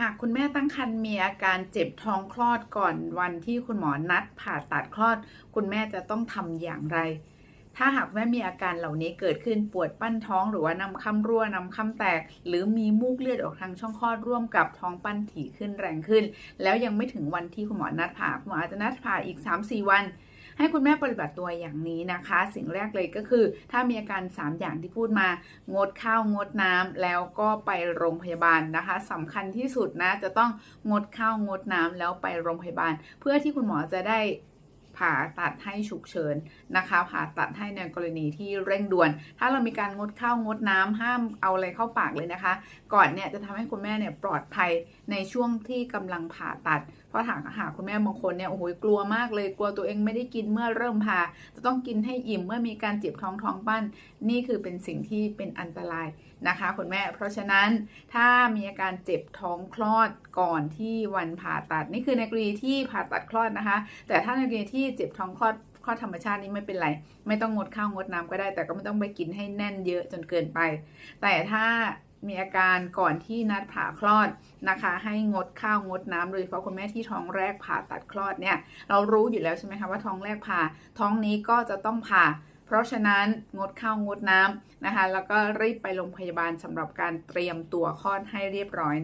หากคุณแม่ตั้งครรภ์มีอาการเจ็บท้องคลอดก่อนวันที่คุณหมอนัดผ่าตัดคลอด คุณแม่จะต้องทำอย่างไร ถ้าหากแม่มีอาการเหล่านี้เกิดขึ้นปวดปั้นท้องหรือว่านำคำรั่วนำคำแตก หรือมีมูกเลือดออกทางช่องคลอดร่วมกับท้องปั้นถี่ขึ้นแรงขึ้น แล้วยังไม่ถึงวันที่คุณหมอนัดผ่าคุณหมออาจจะนัดผ่าอีก 3-4 วัน ให้คุณแม่ปฏิบัติตัวอย่างนี้นะคะ สิ่งแรกเลยก็คือ ถ้ามีอาการ 3 อย่างที่พูดมา งดข้าวงดน้ำแล้วก็ไปโรงพยาบาลนะคะสำคัญที่สุดนะจะต้องงดข้าวงดน้ำแล้วไปโรงพยาบาล เพื่อที่คุณหมอจะได้ ผ่าตัดให้ฉุกเฉินนะคะ ผ่าตัดให้ในกรณีที่เร่งด่วน ถ้าเรามีการงดข้าวงดน้ำห้ามเอาอะไรเข้าปากเลยนะคะ ก่อนเนี่ยจะทำให้คุณแม่เนี่ยปลอดภัยในช่วงที่กำลังผ่าตัด เพราะถามหากคุณแม่บางคนเนี่ยโอ้โหกลัวมากเลยกลัวตัวเองไม่ได้กินเมื่อเริ่มผ่าจะต้องกินให้อิ่มเมื่อมีการเจ็บท้องท้องปั้น นี่คือเป็นสิ่งที่เป็นอันตรายนะคะคุณแม่ เพราะฉะนั้นถ้ามีอาการเจ็บท้องคลอดก่อนที่วันผ่าตัดนี่คือในกรณีที่ผ่าตัดคลอดนะคะ แต่ถ้าในกรณีที่เจ็บท้องคลอดคลอดธรรมชาตินี่ไม่เป็นไร ไม่ต้องงดข้าวงดน้ำก็ได้ แต่ก็ไม่ต้องไปกินให้แน่นเยอะจนเกินไป แต่ถ้ามีอาการก่อนที่นัดผ่าคลอดนะคะ ให้งดข้าวงดน้ำโดยเฉพาะคุณแม่ที่ท้องแรกผ่าตัดคลอดเนี่ย เรารู้อยู่แล้วใช่ไหมคะว่าท้องแรกผ่า ท้องนี้ก็จะต้องผ่า เพราะฉะนั้นงดข้าวงดน้ำนะคะ แล้วก็รีบไปโรงพยาบาลสำหรับการเตรียมตัวคลอดให้เรียบร้อยนะ